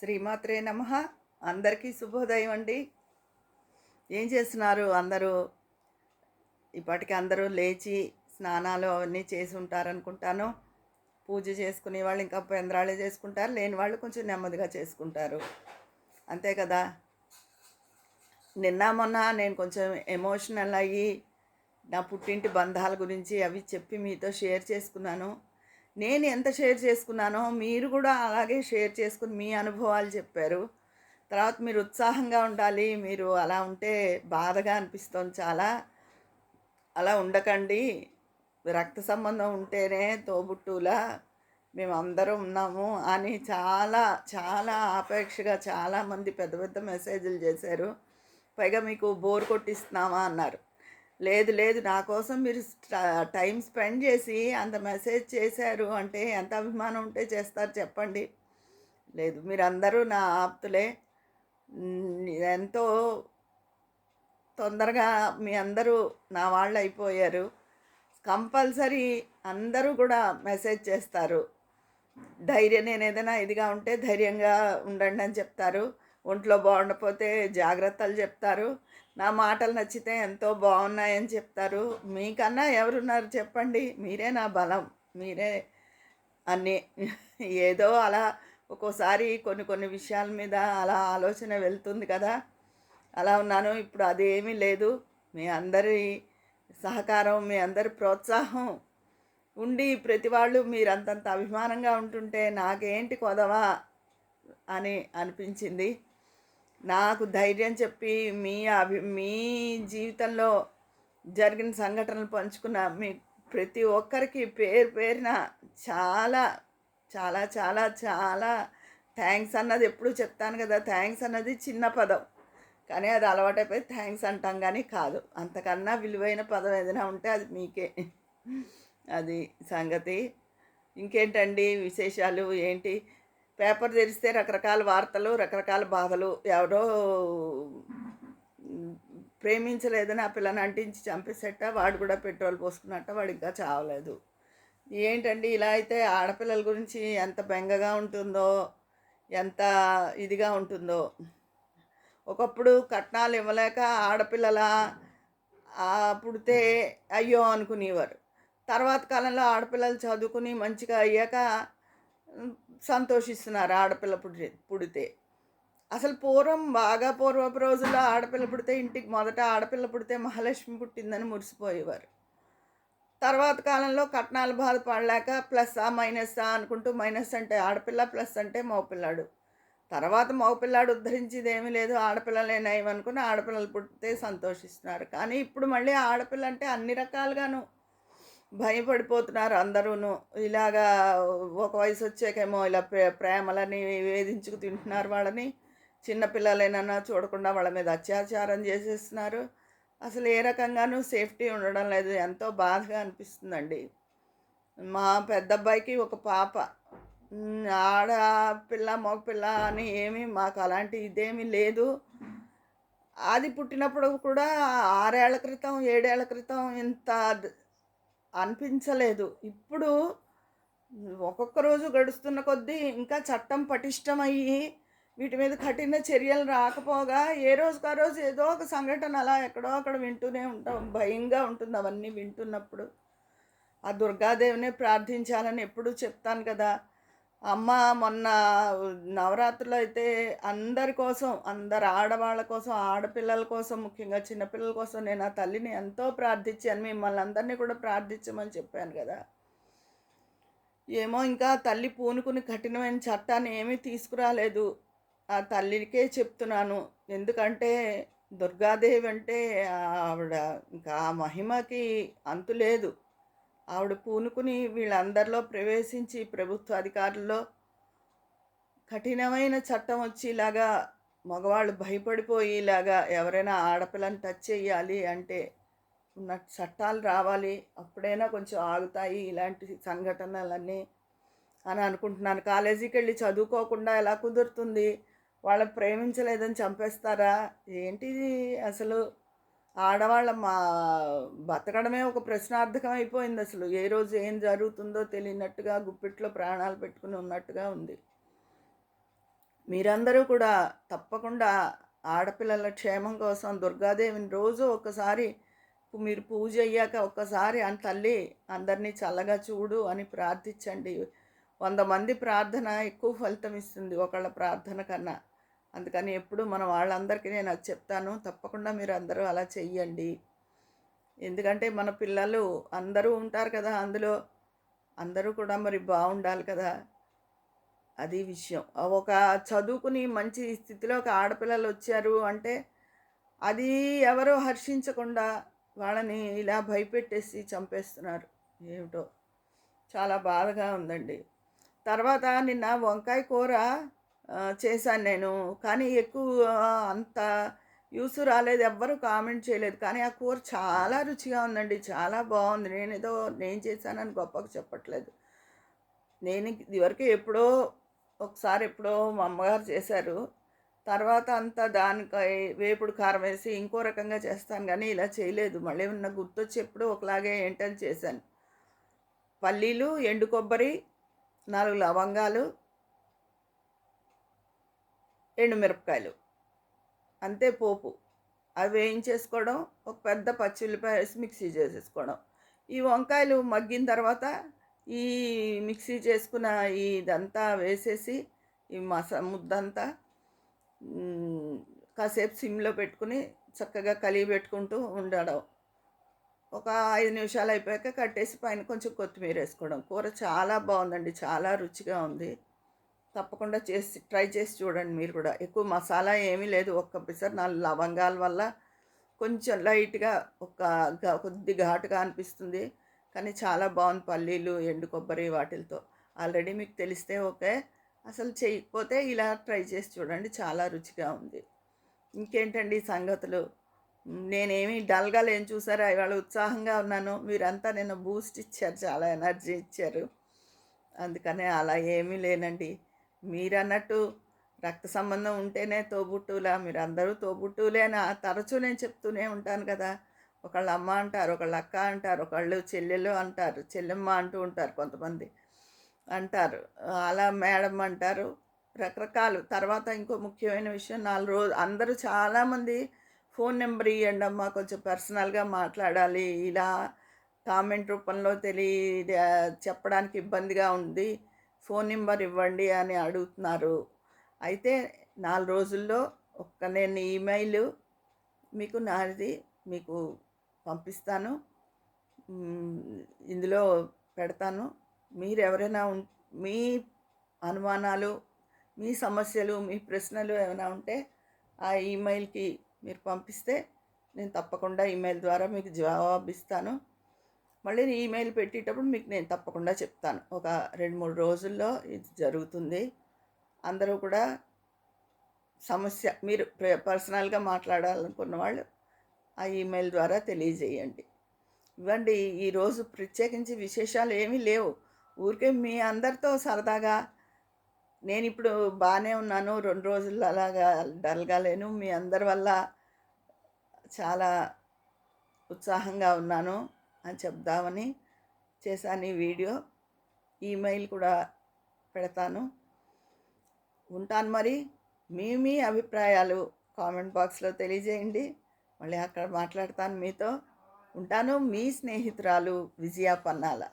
శ్రీమాత్రే నమ. అందరికీ శుభోదయం అండి. ఏం చేస్తున్నారు? అందరూ ఇప్పటికి అందరూ లేచి స్నానాలు అవన్నీ చేసి ఉంటారనుకుంటాను. పూజ చేసుకునే వాళ్ళు ఇంకా పెందరాళ్ళే చేసుకుంటారు. లేని వాళ్ళు కొంచెం నెమ్మదిగా చేసుకుంటారు. అంతే కదా? నిన్న మొన్న నేను కొంచెం ఎమోషనల్ అయ్యి నా పుట్టింటి బంధాల గురించి అవి చెప్పి మీతో షేర్ చేసుకున్నాను. నేను ఎంత షేర్ చేసుకున్నానో మీరు కూడా అలాగే షేర్ చేసుకుని మీ అనుభవాలు చెప్పారు. తర్వాత మీరు ఉత్సాహంగా ఉండాలి మీరు అలా ఉంటే బాధగా అనిపిస్తుంది చాలా. అలా ఉండకండి. రక్త సంబంధం ఉంటేనే తోబుట్టులా మేము అందరం ఉన్నాము అని చాలా చాలా ఆపేక్షగా చాలామంది పెద్ద పెద్ద మెసేజ్లు చేశారు. పైగా మీకు బోర్ కొట్టిస్తున్నామా అన్నారు. లేదు లేదు నా కోసం మీరు టైం స్పెండ్ చేసి అంత మెసేజ్ చేశారు అంటే ఎంత అభిమానం ఉంటే చేస్తారు చెప్పండి. లేదు మీరందరూ నా ఆప్తులే. ఎంతో తొందరగా మీ అందరూ నా వాళ్ళు అయిపోయారు. కంపల్సరీ అందరూ కూడా మెసేజ్ చేస్తారు. ధైర్యం నేను ఏదైనా ఇదిగా ఉంటే ధైర్యంగా ఉండండి అని చెప్తారు. ఒంట్లో బాగుండకపోతే జాగ్రత్తలు చెప్తారు. నా మాటలు నచ్చితే ఎంతో బాగున్నాయని చెప్తారు. మీకన్నా ఎవరున్నారు చెప్పండి. మీరే నా బలం. మీరే అన్నీ. ఏదో అలా ఒక్కోసారి కొన్ని కొన్ని విషయాల మీద అలా ఆలోచన వెళ్తుంది కదా. అలా ఉన్నాను. ఇప్పుడు అదేమీ లేదు. మీ అందరి సహకారం మీ అందరి ప్రోత్సాహం ఉండి ప్రతి వాళ్ళు మీరు అంతంత అభిమానంగా ఉంటుంటే నాకేంటి కొదవా అని అనిపించింది. నాకు ధైర్యం చెప్పి మీ అభి మీ జీవితంలో జరిగిన సంఘటనలు పంచుకున్న మీ ప్రతి ఒక్కరికి పేరు పేరున చాలా చాలా చాలా చాలా థ్యాంక్స్ అన్నది ఎప్పుడు చెప్తాను కదా. థ్యాంక్స్ అన్నది చిన్న పదం. కానీ అది అలవాటైపోయి థ్యాంక్స్ అంటాం కానీ కాదు. అంతకన్నా విలువైన పదం ఏదైనా ఉంటే అది మీకే. అది సంగతి. ఇంకేంటండి విశేషాలు? ఏంటి? పేపర్ తెరిస్తే రకరకాల వార్తలు రకరకాల బాధలు. ఎవరో ప్రేమించలేదని ఆ పిల్లని అంటించి చంపేసేట వాడు కూడా పెట్రోల్ పోసుకున్నట్ట వాడు ఇంకా చావలేదు. ఏంటండి ఇలా అయితే ఆడపిల్లల గురించి ఎంత బెంగగా ఉంటుందో ఎంత ఇదిగా ఉంటుందో. ఒకప్పుడు కట్నాలు ఇవ్వలేక ఆడపిల్లల పుడితే అయ్యో అనుకునేవారు. తర్వాత కాలంలో ఆడపిల్లలు చదువుకుని మంచిగా అయ్యాక సంతోషిస్తున్నారు ఆడపిల్ల పుడి పుడితే. అసలు పూర్వం బాగా పూర్వపు రోజుల్లో ఆడపిల్ల పుడితే ఇంటికి మొదట ఆడపిల్ల పుడితే మహాలక్ష్మి పుట్టిందని మురిసిపోయేవారు. తర్వాత కాలంలో కట్నాలు బాధపడలేక ప్లస్ ఆ మైనస్ ఆ అనుకుంటూ మైనస్ అంటే ఆడపిల్ల ప్లస్ అంటే మగపిల్లాడు. తర్వాత మగపిల్లాడు ఉద్ధరించేది ఏమీ లేదు ఆడపిల్లలే నయం అనుకుని ఆడపిల్లలు పుట్టితే సంతోషిస్తున్నారు. కానీ ఇప్పుడు మళ్ళీ ఆడపిల్ల అంటే అన్ని రకాలుగాను భయపడిపోతున్నారు అందరూను. ఇలాగా ఒక వయసు వచ్చాకేమో ఇలా ప్రే ప్రేమలని వేధించుకు తింటున్నారు వాళ్ళని. చిన్నపిల్లలైనా చూడకుండా వాళ్ళ మీద అత్యాచారం చేసేస్తున్నారు. అసలు ఏ రకంగానూ సేఫ్టీ ఉండడం లేదు. ఎంతో బాధగా అనిపిస్తుందండి. మా పెద్ద అబ్బాయికి ఒక పాప. ఆడ పిల్ల మగ పిల్ల అని ఏమీ మాకు అలాంటి ఇదేమీ లేదు. అది పుట్టినప్పుడు కూడా ఆరేళ్ళ క్రితం ఏడేళ్ళ క్రితం ఇంత అనిపించలేదు. ఇప్పుడు ఒక్కొక్క రోజు గడుస్తున్న కొద్దీ ఇంకా చట్టం పటిష్టమయ్యి వీటి మీద కఠిన చర్యలు రాకపోగా ఏ రోజుకు రోజు ఏదో ఒక సంఘటన అలా ఎక్కడో అక్కడ వింటూనే ఉంటాం. భయంగా ఉంటుంది అవన్నీ వింటున్నప్పుడు. ఆ దుర్గాదేవినే ప్రార్థించాలని ఎప్పుడూ చెప్తాను కదా. అమ్మ మొన్న నవరాత్రులు అయితే అందరి కోసం అందరు ఆడవాళ్ళ కోసం ఆడపిల్లల కోసం ముఖ్యంగా చిన్నపిల్లల కోసం నేను ఆ తల్లిని ఎంతో ప్రార్థించాను. మిమ్మల్ని అందరినీ కూడా ప్రార్థించమని చెప్పాను కదా. ఏమో ఇంకా తల్లి పూనుకుని కఠినమైన చట్టాన్ని ఏమీ తీసుకురాలేదు. ఆ తల్లికే చెప్తున్నాను. ఎందుకంటే దుర్గాదేవి అంటే ఆవిడ ఇంకా ఆ మహిమకి అంతు లేదు. ఆవిడ పూనుకుని వీళ్ళందరిలో ప్రవేశించి ప్రభుత్వ అధికారుల్లో కఠినమైన చట్టం వచ్చేలాగా మగవాళ్ళు భయపడిపోయేలాగా ఎవరైనా ఆడపిల్లని టచ్ చేయాలి అంటే ఉన్న చట్టాలు రావాలి అప్పుడైనా కొంచెం ఆగుతాయి ఇలాంటి సంఘటనలన్నీ అని అనుకుంటున్నాను. కాలేజీకి వెళ్ళి చదువుకోకుండా ఎలా కుదురుతుంది? వాళ్ళని ప్రేమించలేదని చంపేస్తారా? ఏంటిది అసలు? ఆడవాళ్ళ మా బతకడమే ఒక ప్రశ్నార్థకం అయిపోయింది అసలు. ఏ రోజు ఏం జరుగుతుందో తెలియనట్టుగా గుప్పిట్లో ప్రాణాలు పెట్టుకుని ఉన్నట్టుగా ఉంది. మీరందరూ కూడా తప్పకుండా ఆడపిల్లల క్షేమం కోసం దుర్గాదేవిని రోజు ఒకసారి మీరు పూజ అయ్యాక ఒక్కసారి అని తల్లి అందరినీ చల్లగా చూడు అని ప్రార్థించండి. వంద మంది ప్రార్థన ఎక్కువ ఫలితం ఇస్తుంది ఒకళ్ళ ప్రార్థన కన్నా. అందుకని ఎప్పుడు మనం వాళ్ళందరికీ నేను అది చెప్తాను. తప్పకుండా మీరు అందరూ అలా చెయ్యండి. ఎందుకంటే మన పిల్లలు అందరూ ఉంటారు కదా అందులో. అందరూ కూడా మరి బాగుండాలి కదా. అది విషయం. ఒక చదువుకుని మంచి స్థితిలో ఒక ఆడపిల్లలు వచ్చారు అంటే అది ఎవరో హర్షించకుండా వాళ్ళని ఇలా భయపెట్టేసి చంపేస్తున్నారు. ఏమిటో. చాలా బాధగా ఉందండి. తర్వాత నిన్న వంకాయ కూర చేశాను నేను. కానీ ఎక్కువ అంత యూస్ రాలేదు. ఎవ్వరు కామెంట్ చేయలేదు. కానీ ఆ కూర చాలా రుచిగా ఉందండి. చాలా బాగుంది. నేను ఏదో నేను చేశానని గొప్పగా చెప్పట్లేదు. నేను ఇదివరకు ఎప్పుడో ఒకసారి ఎప్పుడో మా అమ్మగారు చేశారు. తర్వాత అంతా దానికై వేపుడు కారం వేసి ఇంకో రకంగా చేస్తాను. కానీ ఇలా చేయలేదు. మళ్ళీ ఉన్న గుర్తొచ్చేప్పుడు ఒకలాగే ఏంటని చేశాను. పల్లీలు ఎండు కొబ్బరి నాలుగు లవంగాలు ఎండుమిరపకాయలు అంతే పోపు. అవి వేయించేసుకోవడం ఒక పెద్ద పచ్చి ఉల్లిపాయ వేసి మిక్సీ చేసేసుకోవడం. ఈ వంకాయలు మగ్గిన తర్వాత ఈ మిక్సీ చేసుకున్న ఇదంతా వేసేసి ఈ మసా ముద్దంతా కాసేపు సిమ్లో పెట్టుకుని చక్కగా కలిగి పెట్టుకుంటూ ఉండడం. ఒక ఐదు నిమిషాలు అయిపోయాక కట్టేసి పైన కొంచెం కొత్తిమీర వేసుకోవడం కూర చాలా బాగుందండి. చాలా రుచిగా ఉంది. తప్పకుండా చేసి ట్రై చేసి చూడండి మీరు కూడా. ఎక్కువ మసాలా ఏమీ లేదు. ఒక్క పిసర్ నాలుగు లవంగాల వల్ల కొంచెం లైట్గా ఒక ఘా- కొద్ది ఘాటుగా అనిపిస్తుంది. కానీ చాలా బాగుంది పల్లీలు ఎండు కొబ్బరి వాటిలతో. ఆల్రెడీ మీకు తెలిస్తే ఓకే. అసలు చేయకపోతే ఇలా ట్రై చేసి చూడండి. చాలా రుచిగా ఉంది. ఇంకేంటండి సంగతులు? నేనేమి డల్గా లేని చూసారా? ఇవాళ ఉత్సాహంగా ఉన్నాను. మీరంతా నేను బూస్ట్ ఇచ్చారు. చాలా ఎనర్జీ ఇచ్చారు. అందుకనే అలా ఏమీ లేనండి. మీరన్నట్టు రక్త సంబంధం ఉంటేనే తోబుట్టులా మీరు అందరూ తోబుట్టువులే తరచూ నేను చెప్తూనే ఉంటాను కదా. ఒకళ్ళు అమ్మ అంటారు ఒకళ్ళు అక్క అంటారు ఒకళ్ళు చెల్లెలు అంటారు చెల్లెమ్మ అంటూ ఉంటారు కొంతమంది అంటారు. అలా మేడం అంటారు. రకరకాలు. తర్వాత ఇంకో ముఖ్యమైన విషయం నాలుగు రోజు అందరూ చాలామంది ఫోన్ నెంబర్ ఇవ్వండి అమ్మా కొంచెం పర్సనల్గా మాట్లాడాలి ఇలా కామెంట్ రూపంలో తెలియ చెప్పడానికి ఇబ్బందిగా ఉంది ఫోన్ నెంబర్ ఇవ్వండి అని అడుగుతున్నారు. అయితే నాలుగు రోజుల్లో ఒక్క నేను ఈమెయిల్ మీకు నాది మీకు పంపిస్తాను. ఇందులో పెడతాను. మీరు ఎవరైనా ఉం మీ అనుమానాలు మీ సమస్యలు మీ ప్రశ్నలు ఏమైనా ఉంటే ఆ ఈమెయిల్కి మీరు పంపిస్తే నేను తప్పకుండా ఈమెయిల్ ద్వారా మీకు జవాబు ఇస్తాను మళ్ళీ ఈమెయిల్ పెట్టేటప్పుడు మీకు నేను తప్పకుండా చెప్తాను. ఒక రెండు మూడు రోజుల్లో ఇది జరుగుతుంది. అందరూ కూడా సమస్య మీరు పర్సనల్గా మాట్లాడాలనుకున్న వాళ్ళు ఆ ఈమెయిల్ ద్వారా తెలియజేయండి. ఇవ్వండి ఈరోజు ప్రత్యేకించి విశేషాలు ఏమీ లేవు. ఊరికే మీ అందరితో సరదాగా నేను ఇప్పుడు బాగానే ఉన్నాను రెండు రోజులు అలాగా డల్గా లేను మీ అందరి వల్ల చాలా ఉత్సాహంగా ఉన్నాను. అని చెప్దామని చేశాను ఈ వీడియో. ఈమెయిల్ కూడా పెడతాను. ఉంటాను మరి. మీ మీ అభిప్రాయాలు కామెంట్ బాక్స్లో తెలియజేయండి. మళ్ళీ అక్కడ మాట్లాడతాను మీతో. ఉంటాను మీ స్నేహితురాలు విజయ పన్నాల.